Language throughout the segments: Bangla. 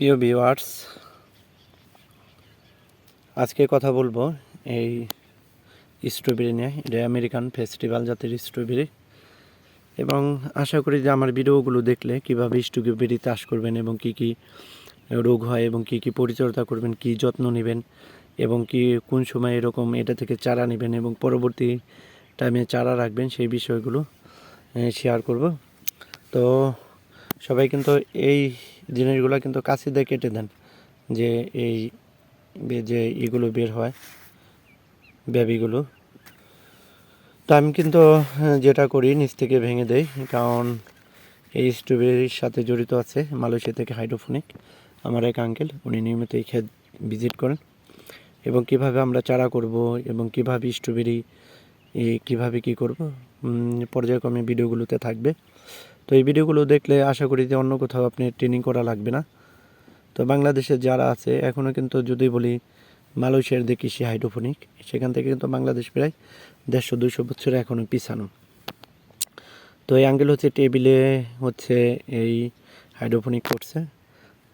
প্রিয় ভিউয়ার্স আজকে কথা বলব এই স্ট্রবেরি নিয়ে। এটা আমেরিকান ফেস্টিভ্যাল জাতের স্ট্রবেরি এবং আশা করি যে আমার ভিডিওগুলো দেখলে কীভাবে স্ট্রবেরি চাষ করবেন এবং কি কি রোগ হয় এবং কি কি পরিচর্যা করবেন, কি যত্ন নেবেন এবং কি কোন সময় এরকম এটা থেকে চারা নেবেন এবং পরবর্তী টাইমে চারা রাখবেন সেই বিষয়গুলো শেয়ার করব। তো সবাই কিন্তু এই জিনিসগুলো কিন্তু কাছে দিয়ে কেটে দেন যে এই যে এগুলো বের হয় ব্যাবিগুলো তো আমি কিন্তু হ্যাঁ, যেটা করি নিচ থেকে ভেঙে দেই কারণ এই স্ট্রবেরির সাথে জড়িত আছে মালয়েশিয়া থেকে হাইড্রোফোনিক। আমার এক আঙ্কেল উনি নিয়মিত এই ক্ষেত ভিজিট করেন। এবং কীভাবে আমরা চারা করব এবং কীভাবে স্ট্রবেরি কীভাবে কী করব পর্যায়ক্রমে ভিডিওগুলোতে থাকবে। তো এই ভিডিওগুলো দেখলে আশা করি যে অন্য কোথাও আপনি ট্রেনিং করা লাগবে না। তো বাংলাদেশে যারা আছে এখনও কিন্তু যদি বলি মালয়েশিয়ার যে কৃষি হাইড্রোফোনিক সেখান থেকে কিন্তু বাংলাদেশ প্রায় দেড়শো দুইশো বছরে এখনও পিছানো। তো এই আঙ্গেল হচ্ছে টেবিলে হচ্ছে এই হাইড্রোফোনিক করছে।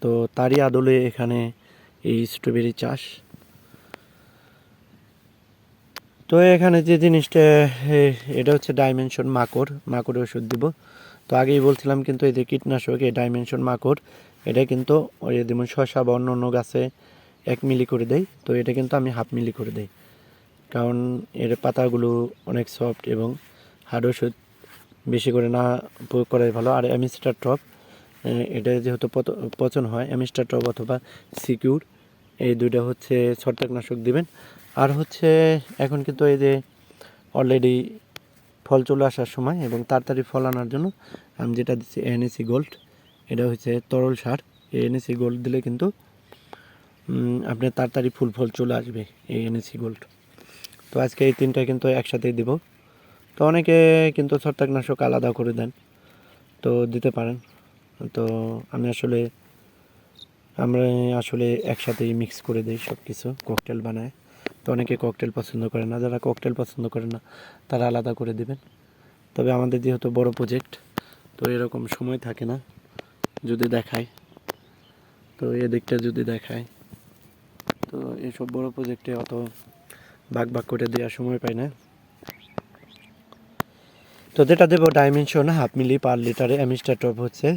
তো তারই আদলে এখানে এই স্ট্রবেরি চাষ। তো এখানে যে জিনিসটা এটা হচ্ছে ডাইমেনশন মাকড়, মাকড়ের ওষুধ দিব। তো আগেই বলছিলাম কিন্তু এই যে কীটনাশক, এই ডাইমেনশন মাকড়, এটা কিন্তু ওই যেমন শশা বা অন্য অন্য গাছে এক মিলি করে দেয়, তো এটা কিন্তু আমি হাফ মিলি করে দেই। কারণ এর পাতাগুলো অনেক সফট এবং হার্ড ওষুধ বেশি করে না প্রয়োগ করাই ভালো। আর অ্যামিস্টার টপ এটা যেহেতু পচন হয়, অ্যামিস্টার টপ অথবা সিকিউর এই দুইটা হচ্ছে ছত্রাকনাশক দিবেন। আর হচ্ছে এখন কিন্তু এই যে অলরেডি ফল চলে আসার সময় এবং তাড়াতাড়ি ফল আনার জন্য আমি যেটা দিচ্ছি এনএসি গোল্ড এটা হচ্ছে তরল সার। এনএসি গোল্ড দিলে কিন্তু আপনার তাড়াতাড়ি ফুল ফল চলে আসবে এই এনএসি গোল্ড তো আজকে এই তিনটা কিন্তু একসাথেই দিব। তো অনেকে কিন্তু ছত্রাকনাশক আলাদা করে দেন, তো দিতে পারেন। তো আমি আসলে আমরা আসলে একসাথেই মিক্স করে দিই সব কিছু ককটেল বানায়। তো অনেকে ককটেল পছন্দ করে না, যারা ককটেল পছন্দ করে না, তারা আলাদা করে দেবেন। তবে আমাদের যেহেতু বড় প্রজেক্ট তো এরকম সময় থাকে না, যদি দেখায় তো এদিকটা যদি দেখায় তো এসব বড় প্রজেক্টে অত ভাগ ভাগ করে দেওয়ার সময় পাই না। তো যেটা দেবো ডাইমেনশন হাফ মিলি পার লিটারে অ্যামিস্টার টপ হচ্ছে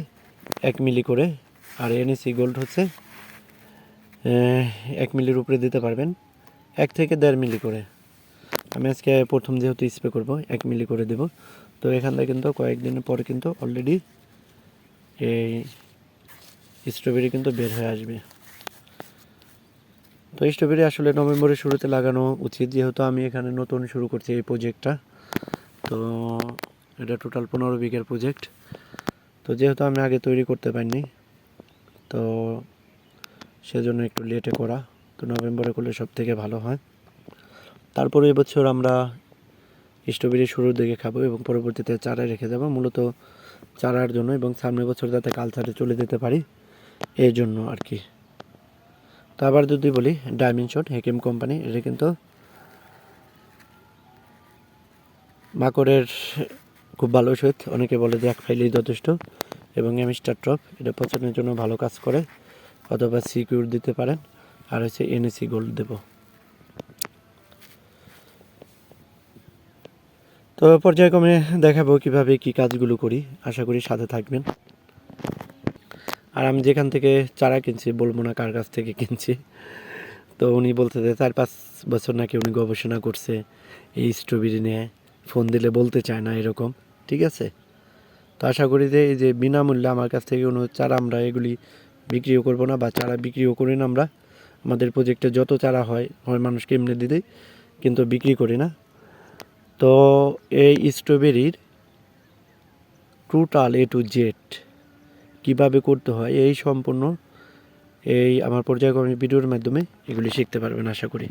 এক মিলি করে। আর এনএসি গোল্ড হচ্ছে এক মিলির উপরে দিতে পারবেন। এক থেকে দেড় মিলি করে। আমি আজকে প্রথম যেহেতু স্প্রে করব, এক মিলি করে দেব। তো এখান থেকে কিন্তু কয়েকদিনের পরে কিন্তু অলরেডি এই স্ট্রবেরি কিন্তু বের হয়ে আসবে। তো স্ট্রবেরি আসলে নভেম্বরের শুরুতে লাগানো উচিত, যেহেতু আমি এখানে নতুন শুরু করছি এই প্রজেক্টটা তো এটা টোটাল পনেরো বিঘের প্রজেক্ট তো যেহেতু আমি আগে তৈরি করতে পারিনি তো সেজন্য একটু লেটে করা। তো নভেম্বরে করলে সব থেকে ভালো হয়। তারপরে এবছর আমরা স্ট্রবেরি শুরুর দিকে খাব এবং পরবর্তীতে চারায় রেখে দেবো। মূলত চারার জন্য এবং সামনের বছর যাতে কালচারে চলে যেতে পারি, এই জন্য আর কি। তো আবার যদি বলি ডায়মন্ড শট হেকেম কোম্পানি এটা কিন্তু মাকড়ের খুব ভালো ওষুধ অনেকে বলে যে এক ফাইলেই যথেষ্ট। এবং এমিস্টার ট্রপ এটা পচনের জন্য ভালো কাজ করে, অথবা সিকিউর দিতে পারেন, আর হচ্ছে এনএসি গোল্ড দেব। তো পর্যায়ক্রমে দেখাবো কীভাবে কি কাজগুলো করি, আশা করি সাথে থাকবেন। আর আমি যেখান থেকে চারা কিনছি, বলব না কার কাছ থেকে কিনছি, তো উনি বলতে যে চার পাঁচ বছর নাকি উনি গবেষণা করছে, এই স্ট্রবেরি নিয়ে, ফোন দিলে বলতে চায় না এরকম, ঠিক আছে? তো আশা করি যে এই যে বিনামূল্যে আমার কাছ থেকে কোনো চারা আমরা এগুলি বিক্রিও করব না বা চারা বিক্রিও করি না আমরা। আমাদের প্রজেক্টে যত চারা হয় হয় মানুষকে এমনি দিই কিন্তু বিক্রি করি না। তো এই স্ট্রবেরির টোটাল এ টু জেড কীভাবে করতে হয়, এই সম্পূর্ণ এই আমার পর্যায়ক্রমে ভিডিওর মাধ্যমে এগুলি শিখতে পারবেন আশা করি।